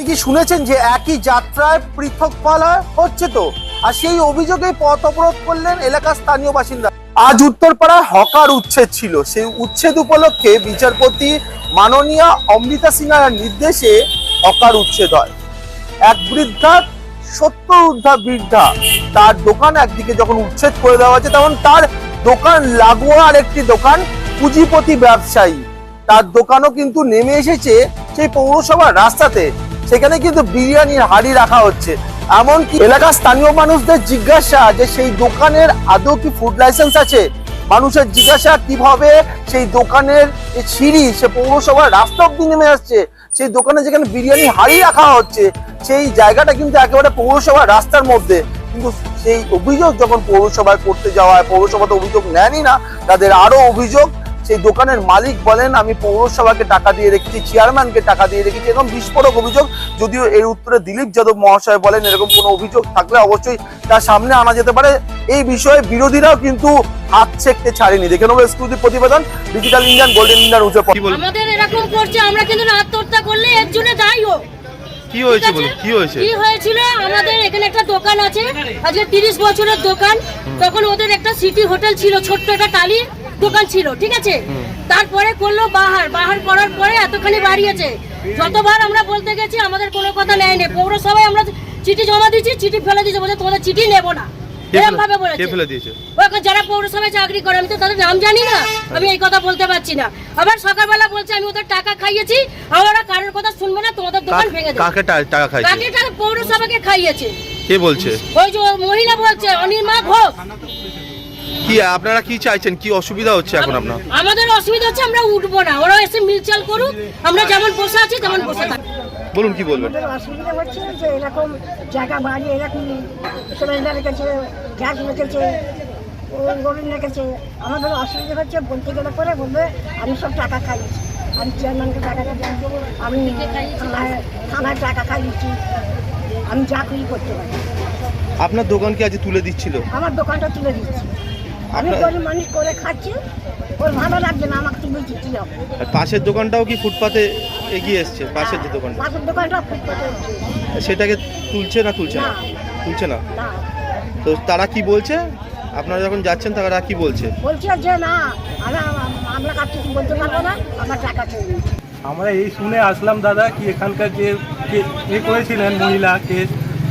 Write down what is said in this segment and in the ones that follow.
আপনি কি শুনেছেন যে একই যাত্রায় পৃথক ফল হচ্ছে তো। আর সেই অভিযোগে পথ অবরোধ করলেন এলাকার স্থানীয় বাসিন্দা। আজ উত্তরপাড়ায় হকার উচ্ছেদ ছিল। সেই উচ্ছেদ উপলক্ষে বিচারপতি মাননীয়া অমৃতা সিনহার নির্দেশে হকার উচ্ছেদ হয়। এক বৃদ্ধা, সত্তর ঊর্ধ্বা বৃদ্ধা, তার দোকান একদিকে যখন উচ্ছেদ করে দেওয়া হচ্ছে তখন তার দোকান লাগোয়া আর একটি দোকান পুঁজিপতি ব্যবসায়ী। তার দোকানও কিন্তু নেমে এসেছে সেই পৌরসভার রাস্তাতে। সেখানে কিন্তু বিরিয়ানির হাড়ি রাখা হচ্ছে। এমনকি এলাকার স্থানীয় মানুষদের জিজ্ঞাসা যে সেই দোকানের আদৌ কি ফুড লাইসেন্স আছে? মানুষের জিজ্ঞাসা কীভাবে সেই দোকানের যে সিঁড়ি, সে পৌরসভার রাস্তা অব্দি নেমে আসছে, সেই দোকানে যেখানে বিরিয়ানি হাড়ি রাখা হচ্ছে, সেই জায়গাটা কিন্তু একেবারে পৌরসভার রাস্তার মধ্যে। কিন্তু সেই অভিযোগ যখন পৌরসভায় করতে যাওয়া হয়, পৌরসভা তো অভিযোগ নেয়নি না, তাদের আরও অভিযোগ সেই দোকানের মালিক বলেন আমি পৌরসভাকে টাকা দিয়ে রেখেছি চেয়ারম্যানকে টাকা দিয়ে রেখেছি। এরকম বিস্ফোরক অভিযোগ যদিও এর উত্তরে দিলীপ যাদব মহাশয় বলেন এরকম কোনো অভিযোগ থাকলে অবশ্যই তার সামনে আনা যেতে পারে। এই বিষয়ে বিরোধীরাও কিন্তু হাত ছেকতে ছাড়েনি। দেখে নেব এক্সক্লুসিভ প্রতিবেদন ডিজিটাল ইন্ডিয়ান গোল্ডেন ইন্ডিয়ান বলবেন আমাদের এরকম করছে আমরা কিন্তু আত্মহত্যা করলে এর জন্য দায়ী হোক কি হয়েছে কি হয়েছে? কি হয়েছিল? আমাদের এখানে একটা দোকান আছে আজকে বছরের দোকান। তখন ওদের একটা সিটি হোটেল ছিল ছোট্ট একটা টালির দোকান ছিল ঠিক আছে? তারপরে করল বাহার। বাহার করার পরে এতখানি বাড়িয়েছে। যতবার আমরা বলতে গেছি আমাদের কোনো কথা নেয় নেই পৌরসভায় আমরা চিঠি জমা দিয়েছি চিঠি ফেলে দিয়েছে বলছে তোমাদের চিঠি নেব না। যারা পৌরসভায় চাকরি করে আমি তো তাদের নাম জানি না। আমি এই কথা বলতে পারছি না। আবার সকালবেলা বলছে আমি ওদের টাকা খাইয়েছি আমরা কারোর কথা শুনব না তোমাদের দোকান কাক- ভেঙে কাকে টাকা খাইছে কাকে টাকা পৌরসভাকে খাইয়েছে। কে বলছে? ওই যে মহিলা বলছে অনির্মা ঘোষ। কি আপনারা কি চাইছেন? কি অসুবিধা হচ্ছে এখন আপনার? আমাদের অসুবিধা হচ্ছে আমরা উঠবো না। ওরা এসে মিলচাল করুক। আমরা যেমন বসে আছি তেমন বসে থাকি। বলুন কি বলবেন? অসুবিধা হচ্ছে যে এরকম জায়গা বাড়ি এরকম সিলিন্ডার রেখেছে গ্যাস রেখেছে গরম রেখেছে। আমাদের অসুবিধা হচ্ছে বলতে গেলে পরে বলবে আমি সব টাকা খাইয়েছি। আমি চেয়ারম্যানকে টাকা দিয়েছি আমি থানায় থানায় টাকা খাইয়েছি। আমি চাকরি করতে পারি। আপনার দোকান কি আজ তুলে দিচ্ছিল? আমার দোকানটা তুলে দিচ্ছি। আমি গরিব মানুষ করে খাচ্ছি ওর ভালো লাগছে না আমাকে তুলে দিচ্ছি হবে? আর পাশের দোকানটাও কি ফুটপাতে এগিয়ে এসছে? পাশের যে দোকানটা? পাশের দোকানটা ফুটপাতে উঠছে। সেটাকে তুলছে না তুলছে না? না। তুলছে না? না। তো তারা কি বলছে? আপনারা যখন যাচ্ছেন তারা কি বলছে? বলছে যে না আমরা আমরা কাছে কিছু বলতে পারব না আমার টাকা চাই আমরা এই শুনে আসলাম দাদা কি এখানকার যে কে- এ করেছিলেন মহিলা কেস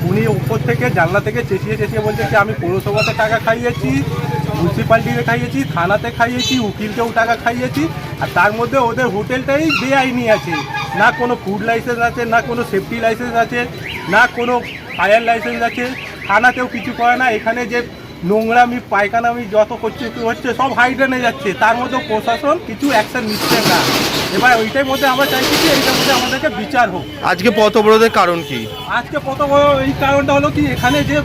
উনি উপর থেকে জানলা থেকে চেঁচিয়ে চেঁচিয়ে বলছে যে আমি পৌরসভাতে টাকা খাইয়েছি মিউনিসিপ্যালিটিতে খাইয়েছি থানাতে খাইয়েছি উকিলকেও টাকা খাইয়েছি আর তার মধ্যে ওদের হোটেলটাই বেআইনি আছে। না কোনো ফুড লাইসেন্স আছে না কোনো সেফটি লাইসেন্স আছে না কোনো ফায়ার লাইসেন্স আছে। থানাতেও কিছু করে না এখানে যে নোংরামি পায়খানামি যত করছে হচ্ছে সব হাইড্রেনে যাচ্ছে। তার মধ্যে প্রশাসন কিছু অ্যাকশন নিচ্ছে না। এবার ওইটার মধ্যে আমরা চাইছি যে এইটার মধ্যে আমাদেরকে বিচার হোক। আজকে পথ অবরোধের কারণ কি? আজকে বড় এই কারণটা হলো কি এখানে যে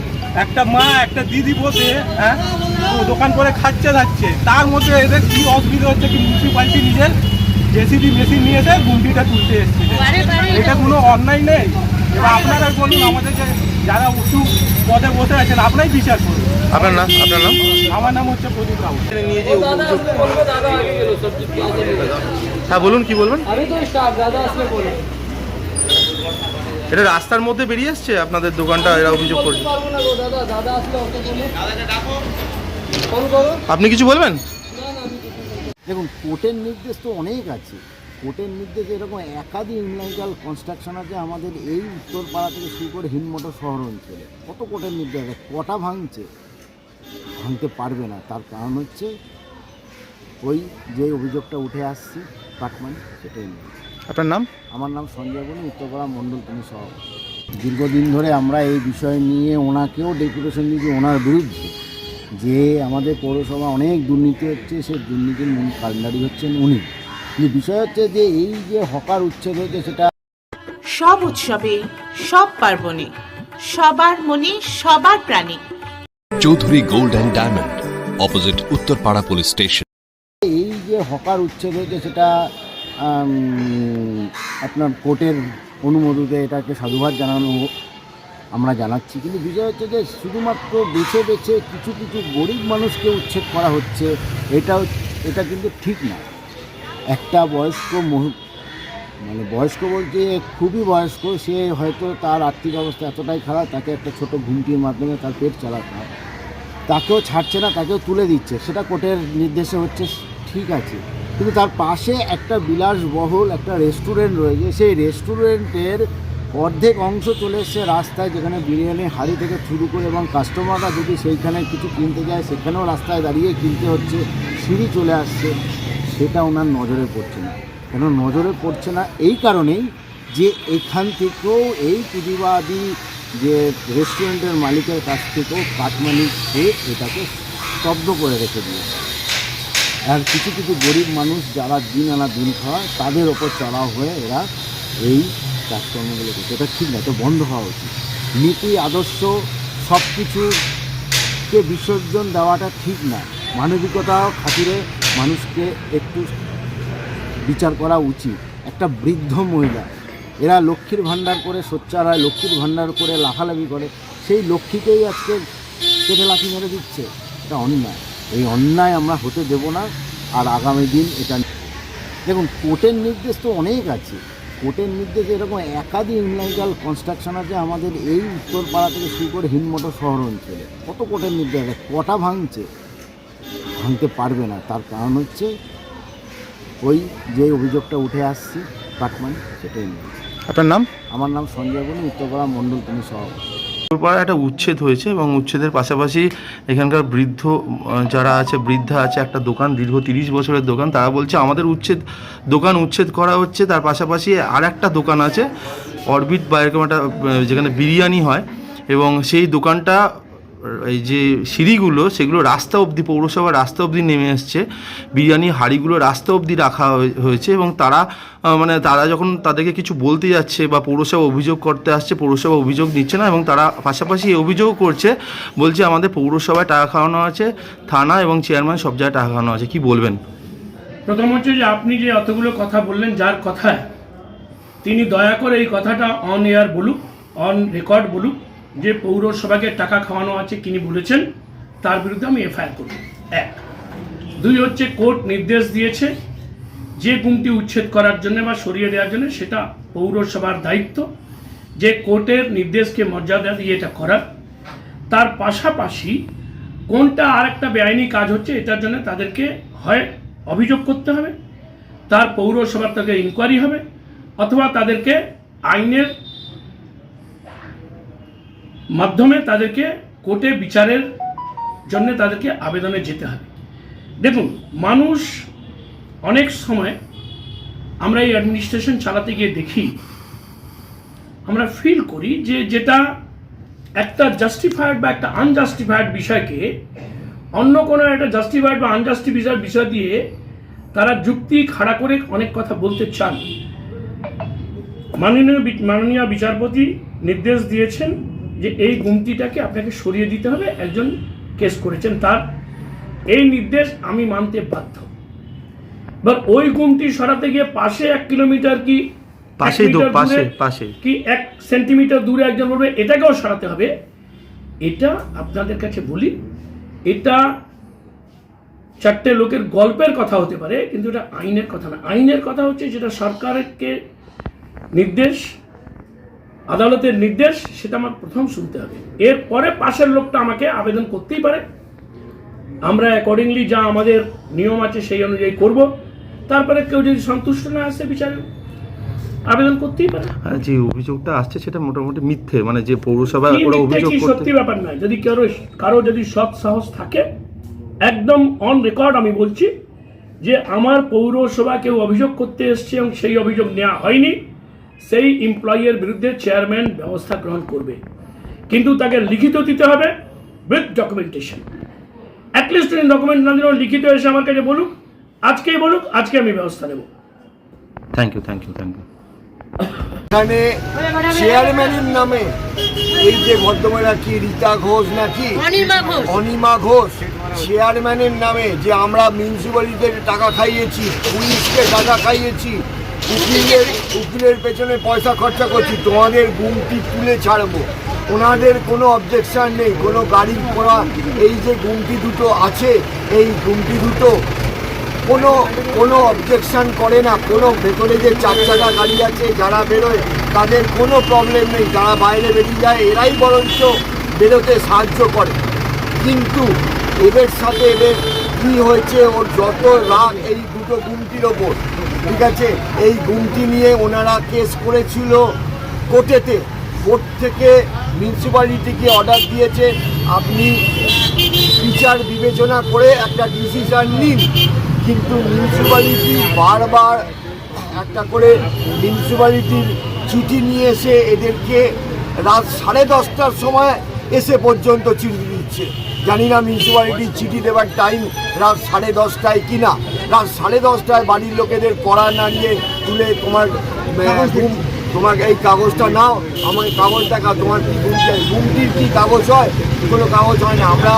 একটা মা একটা দিদি বসে হ্যাঁ দোকান করে খাচ্ছে যাচ্ছে তার মধ্যে এদের কি অসুবিধা হচ্ছে কি মিউনিসিপালিটি নিজের জেসিবি মেশিন নিয়ে এসে গুন্ডিটা তুলতে এসছে। এটা কোনো অন্যায় নেই। এবার আপনারা বলুন আমাদের যে যারা উঁচু পদে বসে আছেন আপনারাই বিচার করুন। আপনার নাম? আপনার নাম? আমার নাম হচ্ছে প্রদীপ রাউত নিয়ে যে হ্যাঁ বলুন কি বলবেন? এটা রাস্তার মধ্যে বেরিয়ে এসছে আপনাদের দোকানটা এরা অভিযোগ করছে। আপনি কিছু বলবেন? দেখুন কোর্টের নির্দেশ তো অনেক আছে। কোর্টের নির্দেশ এরকম একাধিক ইনলাইকাল কনস্ট্রাকশন আছে আমাদের এই উত্তরপাড়া থেকে শুরু করে হিনমোটর শহর অঞ্চলে। কত কোর্টের নির্দেশ আছে? কটা ভাঙছে? ভাঙতে পারবে না। তার কারণ হচ্ছে ওই যে অভিযোগটা উঠে আসছে কাটমান সেটাই নিয়ে। আপনার নাম? আমার নাম সঞ্জয় বনি উত্তরপাড়া মণ্ডল তুমি দীর্ঘদিন ধরে আমরা এই বিষয় নিয়ে ওনাকেও ডেপুটেশন দিয়েছি ওনার বিরুদ্ধে। যে আমাদের পৌরসভা অনেক দুর্নীতি হচ্ছে সেই দুর্নীতির মূল কাণ্ডারি হচ্ছেন উনি। কিন্তু বিষয় হচ্ছে যে এই যে হকার উচ্ছেদ হয়েছে সেটা সব উৎসবে সব পার্বণে সবার মনে সবার প্রাণে। Chowdhury gold and diamond opposite Uttarpara police station. এই যে হকার উচ্ছেদ হয়েছে সেটা আপনার কোর্টের অনুমোদিতে এটাকে সাধুবাদ জানানো আমরা জানাচ্ছি। কিন্তু বিষয় হচ্ছে যে শুধুমাত্র বেছে বেছে কিছু কিছু গরিব মানুষকে উচ্ছেদ করা হচ্ছে, এটা এটা কিন্তু ঠিক না। একটা বয়স্ক মানে বয়স্ক বলতে খুবই বয়স্ক, সে হয়তো তার আর্থিক অবস্থা এতটাই খারাপ, তাকে একটা ছোট ঘুমটির মাধ্যমে তার পেট চালাতে হয়। তাকেও ছাড়ছে না, তাকেও তুলে দিচ্ছে, সেটা কোর্টের নির্দেশে হচ্ছে, ঠিক আছে। কিন্তু তার পাশে একটা বিলাসবহুল একটা রেস্টুরেন্ট রয়েছে, সেই রেস্টুরেন্টের অর্ধেক অংশ চলে এসছে রাস্তায়, যেখানে বিরিয়ানি হাঁড়ি থেকে শুরু করে এবং কাস্টমাররা যদি সেইখানে কিছু কিনতে যায়, সেখানেও রাস্তায় দাঁড়িয়ে কিনতে হচ্ছে, সিঁড়ি চলে আসছে। সেটা ওনার নজরে পড়ছে না। কেন? নজরে পড়ছে না এই কারণেই যে এখান থেকেও এই প্রতিবাদী যে রেস্টুরেন্টের মালিকের কাছ থেকেও কাটমানি খেয়ে এটাকে স্তব্ধ করে রেখে দিয়েছে। আর কিছু কিছু গরিব মানুষ যারা দিন আনা দিন খাওয়ায়, তাদের ওপর চড়াও হয়ে এরা এই কাজকর্মগুলো করছে। এটা ঠিক না তো বন্ধ হওয়া উচিত। নীতি, আদর্শ সব কিছুকে বিসর্জন দেওয়াটা ঠিক না। মানবিকতা খাতিরে মানুষকে একটু বিচার করা উচিত। একটা বৃদ্ধ মহিলা, এরা লক্ষ্মীর ভাণ্ডার করে সোচ্চার হয়, লক্ষ্মীর ভাণ্ডার করে লাফালাফি করে, সেই লক্ষ্মীকেই আজকে কেটে লাফি মেরে দিচ্ছে। এটা অন্যায়। এই অন্যায় আমরা হতে দেব না, আর আগামী দিন এটা দেখুন, কোর্টের নির্দেশ তো অনেক আছে। কোর্টের নির্দেশে এরকম একাধিক ইনলাইগাল কনস্ট্রাকশন আছে আমাদের এই উত্তরপাড়া থেকে শুরু করে হিনমোটর শহর অঞ্চলে। কত কোর্টের নির্দেশ আছে? কটা ভাঙছে? ভাঙতে পারবে না। তার কারণ হচ্ছে ওই যে অভিযোগটা উঠে আসছে কাটমানি সেটাই নিয়ে। আপনার নাম? আমার নাম সঞ্জয় বলি উত্তরপাড়া মণ্ডল তুমি সভাপতি। উত্তরপাড়ায় একটা উচ্ছেদ হয়েছে এবং উচ্ছেদের পাশাপাশি এখানকার বৃদ্ধ যারা আছে, বৃদ্ধা আছে, একটা দোকান, দীর্ঘ তিরিশ বছরের দোকান, তারা বলছে আমাদের উচ্ছেদ, দোকান উচ্ছেদ করা হচ্ছে, তার পাশাপাশি আর একটা দোকান আছে, অরবিট বা এরকম একটা যেখানে বিরিয়ানি হয়, এবং সেই দোকানটা এই যে সিঁড়িগুলো, সেগুলো রাস্তা অবধি পৌরসভার রাস্তা অবধি নেমে এসছে। বিরিয়ানি হাঁড়িগুলো রাস্তা অবধি রাখা হয়ে- হয়েছে এবং তারা মানে তারা যখন তাদেরকে কিছু বলতে যাচ্ছে বা পৌরসভা অভিযোগ করতে আসছে, পৌরসভা অভিযোগ নিচ্ছে না এবং তারা পাশাপাশি এই অভিযোগও করছে, বলছে আমাদের পৌরসভায় টাকা খাওয়ানো আছে, থানা এবং চেয়ারম্যান সব জায়গায় টাকা খাওয়ানো আছে। কি বলবেন? প্রথম হচ্ছে যে আপনি যে অতগুলো কথা বললেন, যার কথায়, তিনি দয়া করে এই কথাটা অন এয়ার বলুক অন রেকর্ড বলুক যে পৌরসভাকে টাকা খাওয়ানো আছে তিনি বলেছেন, তার বিরুদ্ধে আমি এফআইআর করব। এক। দুই হচ্ছে কোর্ট নির্দেশ দিয়েছে যে গুমটি উচ্ছেদ করার জন্য বা সরিয়ে দেওয়ার জন্য সেটা পৌরসভার দায়িত্ব। যে কোর্টের নির্দেশকে মর্যাদা দিয়ে এটা করার তার পাশাপাশি কোনটা আরেকটা বেআইনি কাজ হচ্ছে এটার জন্য তাদেরকে হয় অভিযোগ করতে হবে। তার পৌরসভার থেকে ইনকোয়ারি হবে। অথবা তাদেরকে আইনের মাধ্যমে তাদেরকে কোর্টে বিচারের জন্য তাদেরকে আবেদনে যেতে হবে। দেখুন, মানুষ অনেক সময় আমরা এই অ্যাডমিনিস্ট্রেশন চালাতে গিয়ে দেখি, আমরা ফিল করি যে যেটা একটা জাস্টিফাইড বা একটা আনজাস্টিফাইড বিষয়কে অন্য কোনো একটা জাস্টিফাইড বা আনজাস্টিফাইড বিষয় দিয়ে তারা যুক্তি খাড়া করে অনেক কথা বলতে চান। মাননীয় মাননীয় বিচারপতি নির্দেশ দিয়েছেন যে এই গুমটিটাকে আপনাকে সরিয়ে দিতে হবে একজন কেস করেছেন তার। এই নির্দেশ আমি মানতে বাধ্য। এবার ওই গুমটি সরাতে গিয়ে পাশে এক কিলোমিটার কি দূরে পাশে পাশে। কি এক সেন্টিমিটার দূরে একজন বলবে এটাকেও সরাতে হবে। এটা আপনাদের কাছে বলি এটা চারটে লোকের গল্পের কথা হতে পারে কিন্তু এটা আইনের কথা না। আইনের কথা হচ্ছে যেটা সরকারকে নির্দেশ আদালতের নির্দেশ সেটা আমার প্রথম শুনতে হবে। এরপরে পাশের লোকটা আমাকে আবেদন করতেই পারে। আমরা অ্যাকর্ডিংলি যা আমাদের নিয়ম আছে সেই অনুযায়ী করব। তারপরে কেউ যদি সন্তুষ্ট না আসে বিচারে আবেদন করতেই পারে। আর যে অভিযোগটা আসছে সেটা মোটামুটি মিথ্যে। মানে যে পৌরসভা ওরা অভিযোগ করতে সত্যি ব্যাপার নয়। যদি কারও কারও যদি সৎ সাহস থাকে একদম অন রেকর্ড আমি বলছি যে আমার পৌরসভা কেউ অভিযোগ করতে এসছে এবং সেই অভিযোগ নেওয়া হয়নি। সেই এমপ্লয়ের বিরুদ্ধে চেয়ারম্যান ব্যবস্থা গ্রহণ করবে। কিন্তু তাকে লিখিত দিতে হবে উইথ ডকুমেন্টেশন অ্যাটলিস্ট ডকুমেন্ট না দিলেও লিখিত এসে আমার কাছে বলুক আজকেই বলুক আজকে আমি ব্যবস্থা নেব। Thank you thank you thank you এখানে চেয়ারম্যানের নামে এই যে ভদ্রমহিলা কি রীতা ঘোষ নাকি অনিমা ঘোষ। চেয়ারম্যানের নামে যে আমরা মিউনিসিপ্যালিটিতে টাকা খাইয়েছি পুলিশকে টাকা খাইয়েছি উকিলের উকিলের পেছনে পয়সা খরচা করছি, তোমাদের গুমটি তুলে ছাড়বো। ওনাদের কোনো অবজেকশান নেই, কোনো গাড়ি করা এই যে গুমটি দুটো আছে, এই গুমটি দুটো কোনো কোনো অবজেকশন করে না। কোনো ভেতরে যে চার চাকা গাড়ি আছে, যারা বেরোয়, তাদের কোনো প্রবলেম নেই। যারা বাইরে বেরিয়ে যায়, এরাই বরঞ্চ বেরোতে সাহায্য করে। কিন্তু এদের সাথে এদের কি হয়েছে? ওর যত রাগ এই দুটো গুমটির ওপর, ঠিক আছে? এই গুমটি নিয়ে ওনারা কেস করেছিল কোর্টেতে। কোর্ট থেকে মিউনিসিপ্যালিটিকে অর্ডার দিয়েছে। আপনি বিচার বিবেচনা করে একটা ডিসিশন নিন। কিন্তু মিউনিসিপ্যালিটি বারবার একটা করে মিউনিসিপ্যালিটির চিঠি নিয়ে এসে এদেরকে রাত সাড়ে দশটার সময় এসে পর্যন্ত চিঠি দিচ্ছে। জানি না মিউনিসিপ্যালিটির চিঠি দেওয়ার টাইম রাত সাড়ে দশটায় কিনা রাত সাড়ে দশটায় বাড়ির লোকেদের পড়া না নিয়ে তুলে তোমার তোমার এই কাগজটা নাও আমার কাগজ দেখা তোমার কি গুমটির কি কাগজ হয়? কোনো কাগজ হয় না। আমরা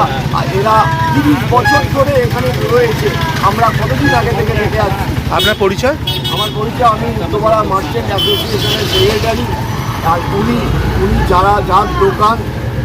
এরা তিরিশ বছর ধরে এখানে রয়েছে। আমরা কতদিন আগে থেকে দেখে আসছি? আপনার পরিচয়? আমার পরিচয় আমি উত্তরপাড়া মার্চেন্ট অ্যাসোসিয়েশনের সেক্রেটারি আর উনি উনি যারা যার দোকান